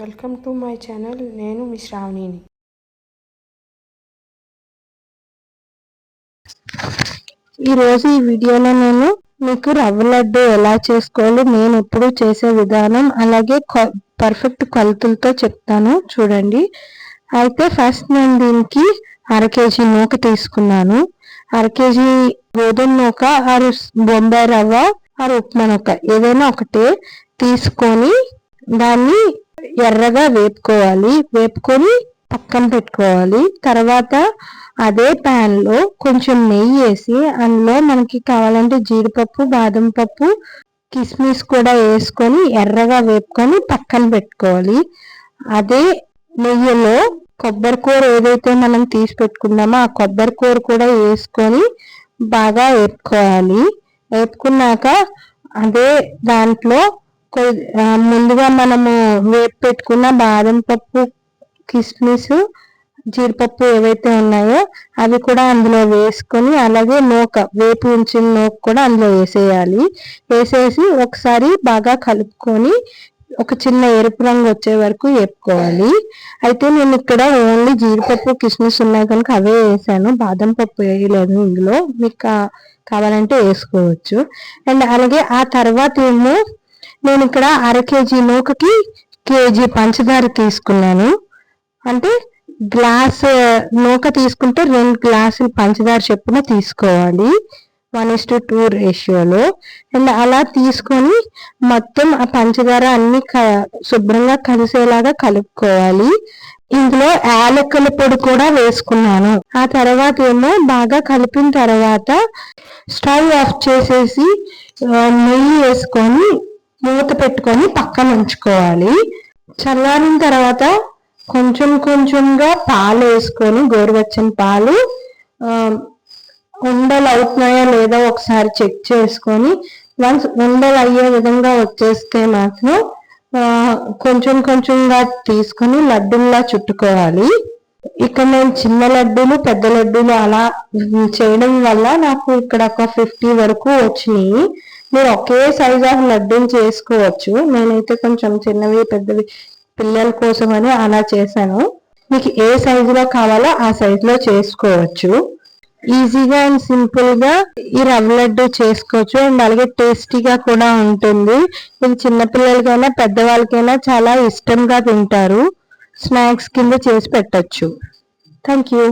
Welcome to my channel నేను మీ శ్రావణిని. ఈరోజు ఈ వీడియోలో నేను మీకు రవ్వ లడ్డు ఎలా చేసుకోవాలి నేను ఎప్పుడు చేసే విధానం అలాగే పర్ఫెక్ట్ కొలతలతో చెప్తాను చూడండి. అయితే ఫస్ట్ నేను దీనికి అర కేజీ నూక తీసుకున్నాను. అర కేజీ గోధుమ నూక ఆరు బొంబాయి రవ్వ ఆరు ఉప్మా నూక ఏదైనా ఒకటే తీసుకొని దాన్ని ఎర్రగా వేపుకోవాలి. వేపుకొని పక్కన పెట్టుకోవాలి. తర్వాత అదే ప్యాన్లో కొంచెం నెయ్యి వేసి అందులో మనకి కావాలంటే జీడిపప్పు బాదం పప్పు కిస్మిస్ కూడా వేసుకొని ఎర్రగా వేపుకొని పక్కన పెట్టుకోవాలి. అదే నెయ్యిలో కొబ్బరి కూర ఏదైతే మనం తీసి పెట్టుకున్నామో ఆ కొబ్బరి కూర కూడా వేసుకొని బాగా వేపుకోవాలి. వేపుకున్నాక అదే దాంట్లో ముందుగా మనము వేపు పెట్టుకున్న బాదం పప్పు కిస్మిస్ జీడిపప్పు ఏవైతే ఉన్నాయో అవి కూడా అందులో వేసుకొని అలాగే నూక వేపు ఉంచిన నూక కూడా అందులో వేసేయాలి. వేసేసి ఒకసారి బాగా కలుపుకొని ఒక చిన్న ఎరుపు రంగు వచ్చే వరకు వేపుకోవాలి. అయితే నేను ఇక్కడ ఓన్లీ జీడిపప్పు కిస్మిస్ ఉన్నాయి కనుక అవే వేసాను. బాదం పప్పు వేయలేదు ఇందులో. మీకు కావాలంటే వేసుకోవచ్చు. అండ్ అలాగే ఆ తర్వాత ఏమో నేను ఇక్కడ అర కేజీ నూకకి కేజీ పంచదార తీసుకున్నాను. అంటే గ్లాస్ నూక తీసుకుంటే రెండు గ్లాసులు పంచదార చెప్పున తీసుకోవాలి. వన్ ఇస్ టు టూ రేషియోలో. అండ్ అలా తీసుకొని మొత్తం ఆ పంచదార అన్ని శుభ్రంగా కలిసేలాగా కలుపుకోవాలి. ఇందులో యాలక్కల పొడి కూడా వేసుకున్నాను. ఆ తర్వాత ఏమో బాగా కలిపిన తర్వాత స్టవ్ ఆఫ్ చేసేసి నెయ్యి వేసుకొని మూత పెట్టుకొని పక్కన ఉంచుకోవాలి. చల్లారిన తర్వాత కొంచెం కొంచెంగా పాలు వేసుకొని గోరువెచ్చని పాలు ఉండలు అవుతున్నాయా లేదా ఒకసారి చెక్ చేసుకొని వన్స్ ఉండలు అయ్యే విధంగా వచ్చేస్తే మాత్రం కొంచెం కొంచెంగా తీసుకొని లడ్డుల్లా చుట్టుకోవాలి. ఇక్కడ నేను చిన్న లడ్డూలు పెద్ద లడ్డూలు అలా చేయడం వల్ల నాకు ఇక్కడ ఒక ఫిఫ్టీ వరకు వచ్చినాయి. మీరు ఒకే సైజ్ ఆఫ్ లడ్డూలు చేసుకోవచ్చు. నేనైతే కొంచెం చిన్నవి పెద్దవి పిల్లల కోసం అని అలా చేశాను. మీకు ఏ సైజులో కావాలో ఆ సైజులో చేసుకోవచ్చు. ఈజీగా అండ్ సింపుల్గా ఈ రవ్వ లడ్డు చేసుకోవచ్చు. అండ్ అలాగే టేస్టీగా కూడా ఉంటుంది. ఇది చిన్నపిల్లలకైనా పెద్దవాళ్ళకైనా చాలా ఇష్టంగా తింటారు. స్నాక్స్ కింద చేసి పెట్టచ్చు. Thank you